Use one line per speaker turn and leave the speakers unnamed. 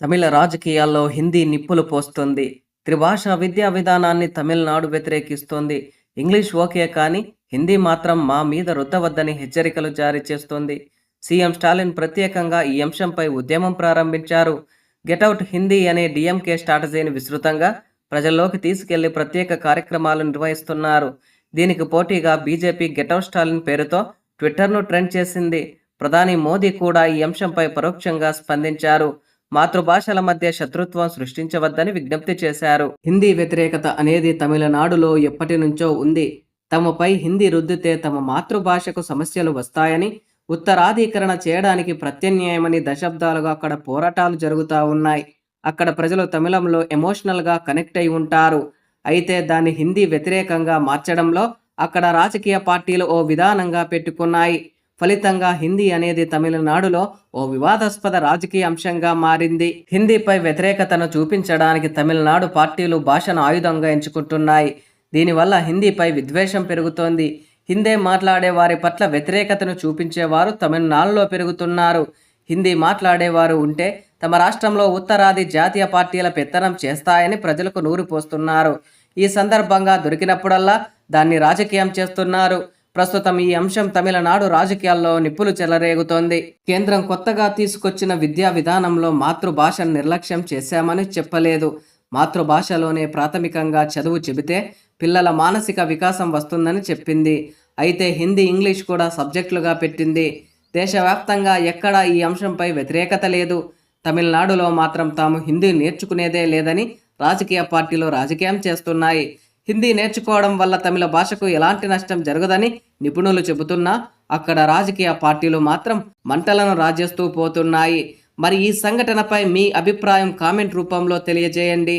తమిళ రాజకీయాల్లో హిందీ నిప్పులు పోస్తుంది. త్రిభాషా విద్యా విధానాన్ని తమిళనాడు వ్యతిరేకిస్తోంది. ఇంగ్లీష్ ఓకే కానీ హిందీ మాత్రం మా మీద రుద్దవద్దని హెచ్చరికలు జారీ చేస్తోంది. సీఎం స్టాలిన్ ప్రత్యేకంగా ఈ అంశంపై ఉద్యమం ప్రారంభించారు. గెటౌట్ హిందీ అనే డిఎంకే స్ట్రాటజీని విస్తృతంగా ప్రజల్లోకి తీసుకెళ్ళి ప్రత్యేక కార్యక్రమాలు నిర్వహిస్తున్నారు. దీనికి పోటీగా బీజేపీ గెటౌట్ స్టాలిన్ పేరుతో ట్విట్టర్ను ట్రెండ్ చేసింది. ప్రధాని మోదీ కూడా ఈ అంశంపై పరోక్షంగా స్పందించారు. మాతృభాషల మధ్య శత్రుత్వం సృష్టించవద్దని విజ్ఞప్తి చేశారు. హిందీ వ్యతిరేకత అనేది తమిళనాడులో ఎప్పటి నుంచో ఉంది. తమపై హిందీ రుద్దితే తమ మాతృభాషకు సమస్యలు వస్తాయని ఉత్తరాధీకరణ చేయడానికి ప్రత్యామ్నాయమని దశాబ్దాలుగా అక్కడ పోరాటాలు జరుగుతూ ఉన్నాయి. అక్కడ ప్రజలు తమిళంలో ఎమోషనల్గా కనెక్ట్ అయి ఉంటారు. అయితే దాన్ని హిందీ వ్యతిరేకంగా మార్చడంలో అక్కడ రాజకీయ పార్టీలు ఓ విధానంగా పెట్టుకున్నాయి. ఫలితంగా హిందీ అనేది తమిళనాడులో ఓ వివాదాస్పద రాజకీయ అంశంగా మారింది. హిందీపై వ్యతిరేకతను చూపించడానికి తమిళనాడు పార్టీలు భాషను ఆయుధంగా ఎంచుకుంటున్నాయి. దీనివల్ల హిందీపై విద్వేషం పెరుగుతోంది. హిందీ మాట్లాడే వారి పట్ల వ్యతిరేకతను చూపించేవారు తమిళనాడులో పెరుగుతున్నారు. హిందీ మాట్లాడేవారు ఉంటే తమ రాష్ట్రంలో ఉత్తరాది జాతీయ పార్టీల పెత్తనం చేస్తాయని ప్రజలకు నూరు పోస్తున్నారు. ఈ సందర్భంగా దొరికినప్పుడల్లా దాన్ని రాజకీయం చేస్తున్నారు. ప్రస్తుతం ఈ అంశం తమిళనాడు రాజకీయాల్లో నిప్పులు చెలరేగుతోంది. కేంద్రం కొత్తగా తీసుకొచ్చిన విద్యా విధానంలో మాతృభాషను నిర్లక్ష్యం చేశామని చెప్పలేదు. మాతృభాషలోనే ప్రాథమికంగా చదువు చెబితే పిల్లల మానసిక వికాసం వస్తుందని చెప్పింది. అయితే హిందీ ఇంగ్లీష్ కూడా సబ్జెక్టులుగా పెట్టింది. దేశవ్యాప్తంగా ఎక్కడా ఈ అంశంపై వ్యతిరేకత లేదు. తమిళనాడులో మాత్రం తాము హిందీ నేర్చుకునేదే లేదని రాజకీయ పార్టీలు రాజకీయం చేస్తున్నాయి. హిందీ నేర్చుకోవడం వల్ల తమిళ భాషకు ఎలాంటి నష్టం జరగదని నిపుణులు చెబుతున్నా అక్కడ రాజకీయ పార్టీలు మాత్రం మంటలను రాజేస్తూ పోతున్నాయి. మరి ఈ సంఘటనపై మీ అభిప్రాయం కామెంట్ రూపంలో తెలియజేయండి.